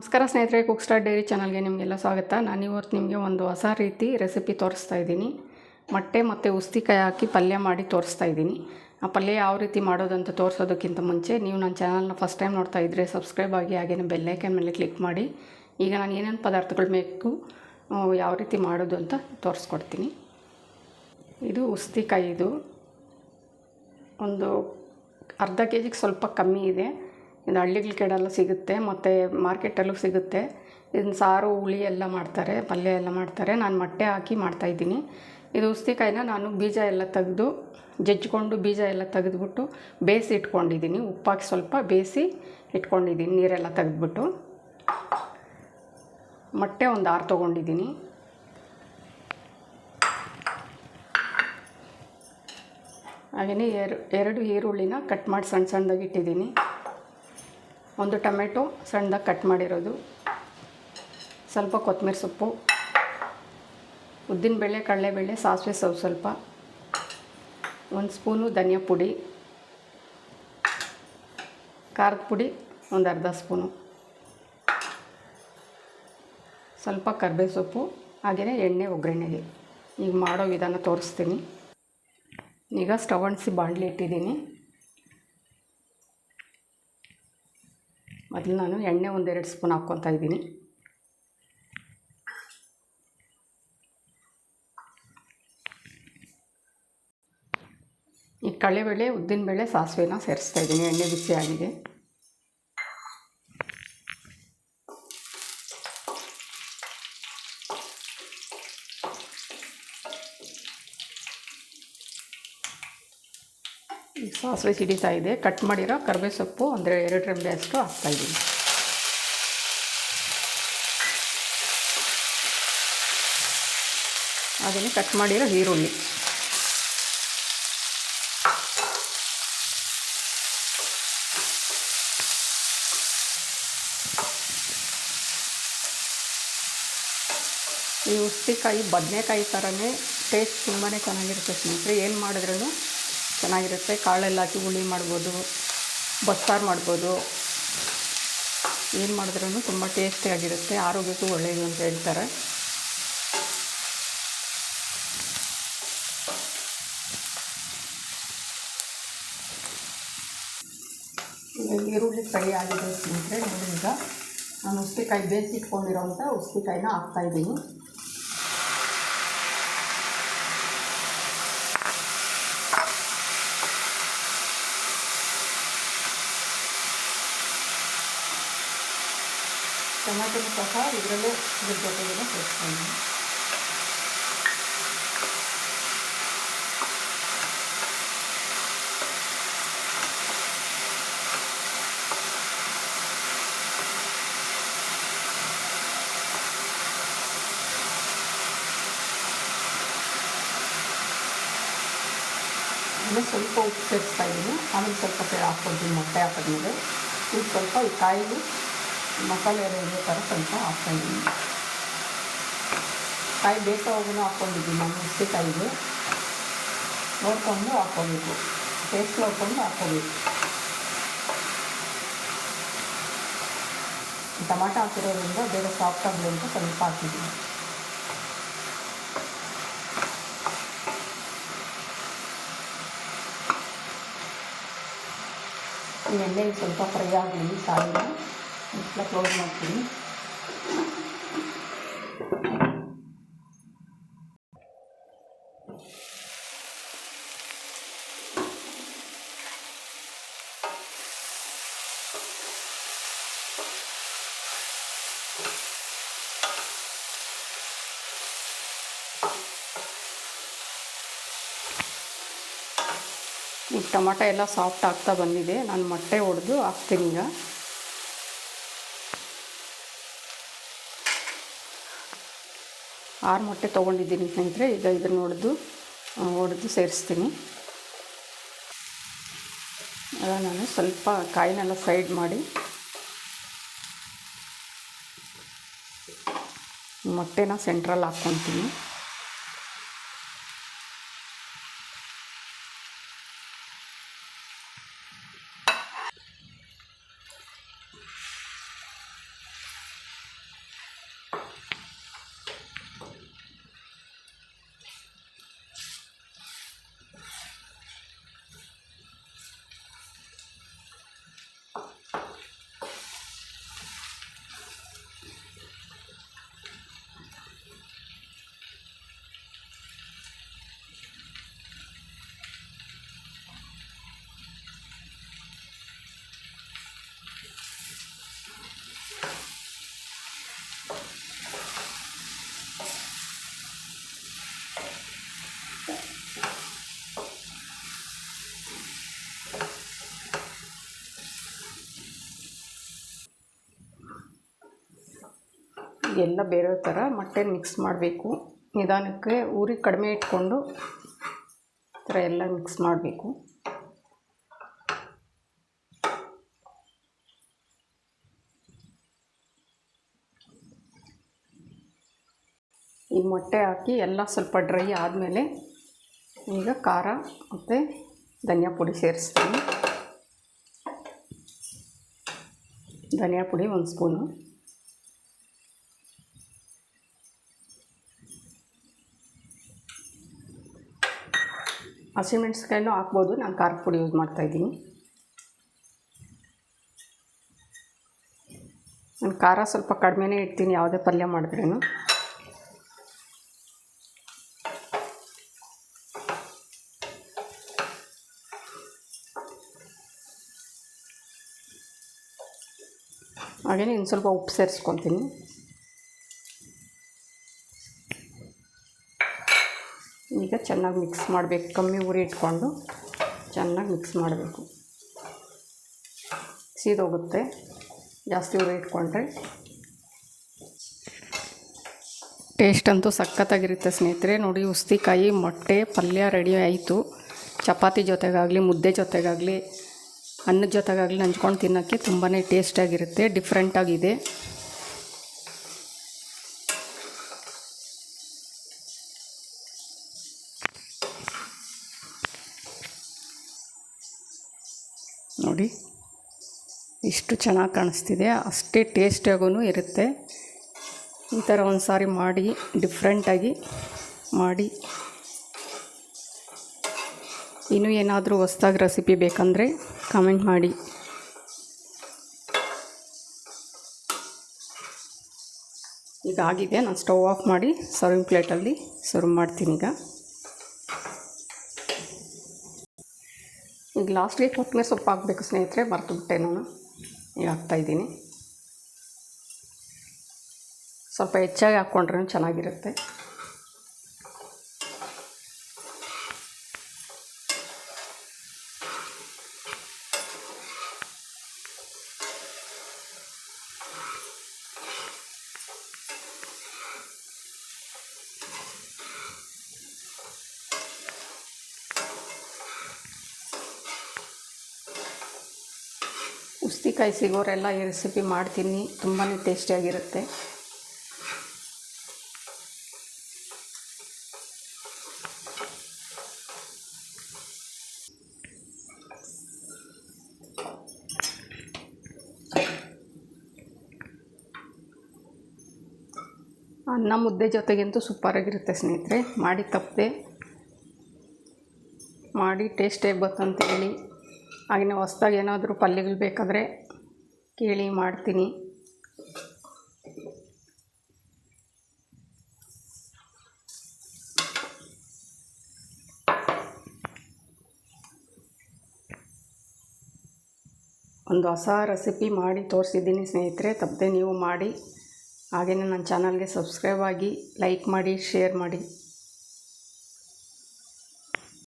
ನಮಸ್ಕಾರ ಸ್ನೇಹಿತರೆ cook star dairy ಚಾನಲ್ಗೆ ನಿಮಗೆಲ್ಲ ಸ್ವಾಗತ. ನಾನು ಇವತ್ತು ನಿಮಗೆ ಒಂದು ಹೊಸ ರೀತಿ ರೆಸಿಪಿ ತೋರಿಸ್ತಾ ಇದ್ದೀನಿ. ಮೊಟ್ಟೆ ಮತ್ತು ಉಸ್ತಿಕಾಯಿ ಹಾಕಿ ಪಲ್ಯ ಮಾಡಿ ತೋರಿಸ್ತಾ ಇದ್ದೀನಿ. ಆ ಪಲ್ಯ ಯಾವ ರೀತಿ ಮಾಡೋದಂತ ತೋರಿಸೋದಕ್ಕಿಂತ ಮುಂಚೆ ನೀವು ನನ್ನ ಚಾನಲ್ನ ಫಸ್ಟ್ ಟೈಮ್ ನೋಡ್ತಾ ಇದ್ದರೆ ಸಬ್ಸ್ಕ್ರೈಬ್ ಆಗಿ ಹಾಗೇನೆ ಬೆಲ್ಲೈಕನ್ ಮೇಲೆ ಕ್ಲಿಕ್ ಮಾಡಿ. ಈಗ ನಾನು ಏನೇನು ಪದಾರ್ಥಗಳು ಬೇಕು ಯಾವ ರೀತಿ ಮಾಡೋದು ಅಂತ ತೋರಿಸ್ಕೊಡ್ತೀನಿ. ಇದು ಉಸ್ತಿಕಾಯಿ ಇದು. ಒಂದು ಅರ್ಧ ಕೆ ಜಿಗೆ ಸ್ವಲ್ಪ ಕಮ್ಮಿ ಇದೆ. ಇದು ಹಳ್ಳಿಗಳ ಕಡೆಲ್ಲ ಸಿಗುತ್ತೆ, ಮತ್ತು ಮಾರ್ಕೆಟಲ್ಲೂ ಸಿಗುತ್ತೆ. ಇದನ್ನ ಸಾರು, ಹುಳಿ ಎಲ್ಲ ಮಾಡ್ತಾರೆ, ಪಲ್ಯ ಎಲ್ಲ ಮಾಡ್ತಾರೆ. ನಾನು ಮೊಟ್ಟೆ ಹಾಕಿ ಮಾಡ್ತಾಯಿದ್ದೀನಿ ಇದು ಉಸ್ತಿಕಾಯಿನ ನಾನು ಬೀಜ ಎಲ್ಲ ತೆಗೆದು, ಜಜ್ಜಿಕೊಂಡು ಬೀಜ ಎಲ್ಲ ತೆಗೆದ್ಬಿಟ್ಟು ಬೇಯಿಸಿ ಇಟ್ಕೊಂಡಿದ್ದೀನಿ. ಉಪ್ಪಾಕಿ ಸ್ವಲ್ಪ ಬೇಯಿಸಿ ಇಟ್ಕೊಂಡಿದ್ದೀನಿ, ನೀರೆಲ್ಲ ತೆಗೆದ್ಬಿಟ್ಟು. ಮೊಟ್ಟೆ ಒಂದು ಆರು ತೊಗೊಂಡಿದ್ದೀನಿ. ಹಾಗೆಯೇ ಎರ ಎರಡು ಈರುಳ್ಳಿನ ಕಟ್ ಮಾಡಿ ಸಣ್ಣ ಸಣ್ಣದಾಗಿ ಇಟ್ಟಿದ್ದೀನಿ. ಒಂದು ಟೊಮೆಟೊ ಸಣ್ಣದಾಗಿ ಕಟ್ ಮಾಡಿರೋದು. ಸ್ವಲ್ಪ ಕೊತ್ತಂಬರಿ ಸೊಪ್ಪು. ಉದ್ದಿನಬೇಳೆ ಕಡಲೆಬೇಳೆ ಸಾಸಿವೆ ಸ್ವಲ್ಪ ಸ್ವಲ್ಪ. ಒಂದು ಸ್ಪೂನು ಧನಿಯಾ ಪುಡಿ. ಖಾರದ ಪುಡಿ ಒಂದು ಅರ್ಧ ಸ್ಪೂನು. ಸ್ವಲ್ಪ ಕರ್ಬೇವು ಸೊಪ್ಪು ಹಾಗೆಯೇ ಎಣ್ಣೆ, ಒಗ್ಗರಣೆಗೆ. ಈಗ ಮಾಡೋ ವಿಧಾನ ತೋರಿಸ್ತೀನಿ. ಈಗ ಸ್ಟವ್ ಅಂಟಿಸಿ ಬಾಣಲಿ ಇಟ್ಟಿದ್ದೀನಿ. ಮೊದಲು ನಾನು ಎಣ್ಣೆ ಒಂದೆರಡು ಸ್ಪೂನ್ ಹಾಕ್ಕೊತಾ ಇದ್ದೀನಿ. ಈ ಕಡಲೆಬೇಳೆ, ಉದ್ದಿನಬೇಳೆ, ಸಾಸಿವೆನ ಸೇರಿಸ್ತಾ ಇದ್ದೀನಿ, ಎಣ್ಣೆ ಬಿಸಿ ಆಗಿದೆ. ಸಾಸಿವೆ ಸಿಡಿತಾ ಇದೆ. ಕಟ್ ಮಾಡಿರೋ ಕರಿಬೇ ಸೊಪ್ಪು ಅಂದರೆ ಎರಡು ರೆಂಬೆ ಅಷ್ಟು ಹಾಕ್ತಾಯಿದ್ದೀನಿ ಅದನ್ನು ಕಟ್ ಮಾಡಿರೋ ಈರುಳ್ಳಿ. ಈ ಉಸ್ತಿಕಾಯಿ, ಬದನೆಕಾಯಿ ಥರನೇ ಟೇಸ್ಟ್ ತುಂಬಾ ಚೆನ್ನಾಗಿರುತ್ತೆ ಸ್ನೇಹಿತರೆ. ಏನು ಮಾಡಿದ್ರೂ ಚೆನ್ನಾಗಿರುತ್ತೆ. ಕಾಳೆಲ್ಲ ಹಾಕಿ ಹುಳಿ ಮಾಡ್ಬೋದು, ಬಸ್ಸಾರು ಮಾಡ್ಬೋದು. ಏನು ಮಾಡಿದ್ರೂ ತುಂಬ ಟೇಸ್ಟಿಯಾಗಿರುತ್ತೆ ಆರೋಗ್ಯಕ್ಕೂ ಒಳ್ಳೆಯದು ಅಂತ ಹೇಳ್ತಾರೆ. ಈರುಳ್ಳಿ ಫ್ರೈ ಆಗಿದೆ ಸ್ನೇಹಿತರೆ ನೋಡಿ ಈಗ ನಾನು ಉಸ್ತಿಕಾಯಿ ಬೇಯಿಸಿಟ್ಕೊಂಡಿರೋಂಥ ಉಸ್ತಿಕಾಯಿನ ಹಾಕ್ತಾಯಿದ್ದೀನಿ ಟೊಮೆಟೊನು ಸಹ ಇದರಲ್ಲೇ ಇದ್ರ ಜೊತೆಗೆ ಸೇರಿಸ್ತೀನಿ ಆಮೇಲೆ ಸ್ವಲ್ಪ ಉಪ್ಪು ಸೇರಿಸ್ತಾ ಇದ್ದೀನಿ ಆಮೇಲೆ ಸ್ವಲ್ಪ ಸೇರಿ ಹಾಕ್ಕೊಳ್ತೀನಿ ಮೊಟ್ಟೆ ಹಾಕಿದ್ಮೇಲೆ ಇದು ಸ್ವಲ್ಪ ಈ ಕಾಯಿಗೆ ಮಸಾಲೆ ಇರೋ ಥರ ಸ್ವಲ್ಪ ಹಾಕ್ತಾಯಿದ್ದೀನಿ ಕಾಯಿ ಬೇಕಾವಾಗೂ ಹಾಕ್ಕೊಂಡಿದ್ದೀನಿ ನಾನು ಉಸ್ತಿಕಾಯಿಗೆ ನೋಡಿಕೊಂಡು ಹಾಕ್ಕೋಬೇಕು. ಟೇಸ್ಟ್ ನೋಡಿಕೊಂಡು ಹಾಕ್ಕೋಬೇಕು. ಟಮಾಟ ಹಾಕಿರೋದ್ರಿಂದ ಬೇಗ ಸಾಫ್ಟ್ ಆಗಲಿ ಅಂತ ಸ್ವಲ್ಪ ಹಾಕಿದ್ದೀನಿ. ಎಣ್ಣೆ ಸ್ವಲ್ಪ ಫ್ರೈ ಆಗಲಿ ಕಾಯಿನ ಮುಚ್ಚಳ ಕ್ಲೋಸ್ ಮಾಡ್ತೀನಿ. ಈಗ ಟೊಮಾಟೊ ಎಲ್ಲ ಸಾಫ್ಟ್ ಆಗ್ತಾ ಬಂದಿದೆ. ನಾನು ಮೊಟ್ಟೆ ಹೊಡೆದು ಹಾಕ್ತೀನಿ ಈಗ. ಆರು ಮೊಟ್ಟೆ ತೊಗೊಂಡಿದ್ದೀನಿ ಸ್ನೇಹಿತರೆ, ಈಗ ಇದನ್ನು ಹೊಡೆದು ಹೊಡೆದು ಸೇರಿಸ್ತೀನಿ. ನಾನು ಸ್ವಲ್ಪ ಕಾಯಿನೆಲ್ಲ ಸೈಡ್ ಮಾಡಿ ಮೊಟ್ಟೆನ ಸೆಂಟ್ರಲ್ಲಿ ಹಾಕ್ಕೊತೀನಿ. ಎಲ್ಲ ಬೇರೆ ಥರ ಮೊಟ್ಟೆ ಮಿಕ್ಸ್ ಮಾಡಬೇಕು. ನಿಧಾನಕ್ಕೆ ಉರಿ ಕಡಿಮೆ ಇಟ್ಕೊಂಡು ಈ ಥರ ಎಲ್ಲ ಮಿಕ್ಸ್ ಮಾಡಬೇಕು. ಈ ಮೊಟ್ಟೆ ಹಾಕಿ ಎಲ್ಲ ಸ್ವಲ್ಪ ಡ್ರೈ ಆದಮೇಲೆ ಈಗ ಖಾರ ಮತ್ತು ಧನಿಯಾ ಪುಡಿ ಸೇರಿಸ್ತೀನಿ. ಧನಿಯಾ ಪುಡಿ ಒಂದು ಸ್ಪೂನು ಹಸಿಮೆಣ್ಸಿಕಾಯಿನೂ ಹಾಕ್ಬೋದು. ನಾನು ಖಾರದ ಪುಡಿ ಯೂಸ್ ಮಾಡ್ತಾಯಿದ್ದೀನಿ ನಾನು ಖಾರ ಸ್ವಲ್ಪ ಕಡಿಮೆನೇ ಇಡ್ತೀನಿ, ಯಾವುದೇ ಪಲ್ಯ ಮಾಡಿದ್ರೇನು. ಹಾಗೆಯೇ ಇನ್ನು ಸ್ವಲ್ಪ ಉಪ್ಪು ಸೇರಿಸ್ಕೊತೀನಿ ಈಗ ಚೆನ್ನಾಗಿ ಮಿಕ್ಸ್ ಮಾಡಬೇಕು. ಕಮ್ಮಿ ಉರಿ ಇಟ್ಕೊಂಡು ಚೆನ್ನಾಗಿ ಮಿಕ್ಸ್ ಮಾಡಬೇಕು. ಸೀದೋಗುತ್ತೆ. ಜಾಸ್ತಿ ಉರಿ ಇಟ್ಕೊಂಡ್ರೆ ಟೇಸ್ಟ್ ಅಂತೂ ಸಖತ್ತಾಗಿರುತ್ತೆ ಸ್ನೇಹಿತರೆ. ನೋಡಿ, ಉಸ್ತಿಕಾಯಿ, ಮೊಟ್ಟೆ, ಪಲ್ಯ ರೆಡಿ ಆಯಿತು. ಚಪಾತಿ ಜೊತೆಗಾಗಲಿ, ಮುದ್ದೆ ಜೊತೆಗಾಗಲಿ, ಅನ್ನದ ಜೊತೆಗಾಗಲಿ ನಂಚ್ಕೊಂಡು ತಿನ್ನೋಕ್ಕೆ ತುಂಬಾ ಟೇಸ್ಟಾಗಿರುತ್ತೆ ಡಿಫ್ರೆಂಟಾಗಿದೆ ನೋಡಿ. ಇಷ್ಟು ಚೆನ್ನಾಗಿ ಕಾಣಿಸ್ತಿದೆ. ಅಷ್ಟೇ ಟೇಸ್ಟಿಯಾಗೂ ಇರುತ್ತೆ. ಈ ಥರ ಒಂದು ಸಾರಿ ಮಾಡಿ ಡಿಫ್ರೆಂಟಾಗಿ ಮಾಡಿ. ಇನ್ನೂ ಏನಾದರೂ ಹೊಸ್ದಾಗಿ ರೆಸಿಪಿ ಬೇಕಂದರೆ ಕಮೆಂಟ್ ಮಾಡಿ. ಈಗ ಆಗಿದೆ ನಾನು ಸ್ಟವ್ ಆಫ್ ಮಾಡಿ ಸರ್ವಿಂಗ್ ಪ್ಲೇಟಲ್ಲಿ ಸರ್ವ್ ಮಾಡ್ತೀನಿ ಈಗ. ಲಾಸ್ಟ್ಗೆ ಕೊತ್ತಂಬರಿ ಸೊಪ್ಪು ಹಾಕಬೇಕು ಸ್ನೇಹಿತರೆ ಮರ್ತುಬಿಟ್ಟೆ ನಾನು. ಈಗ ಹಾಕ್ತಾಯಿದ್ದೀನಿ ಸ್ವಲ್ಪ ಹೆಚ್ಚಾಗಿ ಹಾಕ್ಕೊಂಡ್ರೆ ಚೆನ್ನಾಗಿರುತ್ತೆ. ಉಸ್ತಿಕಾಯಿ ಸಿಗೋರೆಲ್ಲ ಈ ರೆಸಿಪಿ ಮಾಡ್ತೀನಿ. ತುಂಬಾ ಟೇಸ್ಟಿಯಾಗಿರುತ್ತೆ ಅನ್ನ ಮುದ್ದೆ ಜೊತೆಗಂತೂ ಸೂಪರಾಗಿರುತ್ತೆ ಸ್ನೇಹಿತರೆ. ಮಾಡಿ ತಪ್ಪದೆ. ಮಾಡಿ ಟೇಸ್ಟ್ ಬಂತು ಹಾಗೆಯೇ ಹೊಸ್ದಾಗಿ ಏನಾದರೂ ಪಲ್ಯಗಳು ಬೇಕಾದರೆ ಕೇಳಿ ಮಾಡ್ತೀನಿ. ಒಂದು ಹೊಸ ರೆಸಿಪಿ ಮಾಡಿ ತೋರಿಸಿದ್ದೀನಿ ಸ್ನೇಹಿತರೆ, ತಪ್ಪದೆ ನೀವು ಮಾಡಿ. ಹಾಗೆಯೇ ನನ್ನ ಚಾನಲ್ಗೆ ಸಬ್ಸ್ಕ್ರೈಬ್ ಆಗಿ ಲೈಕ್ ಮಾಡಿ, ಶೇರ್ ಮಾಡಿ.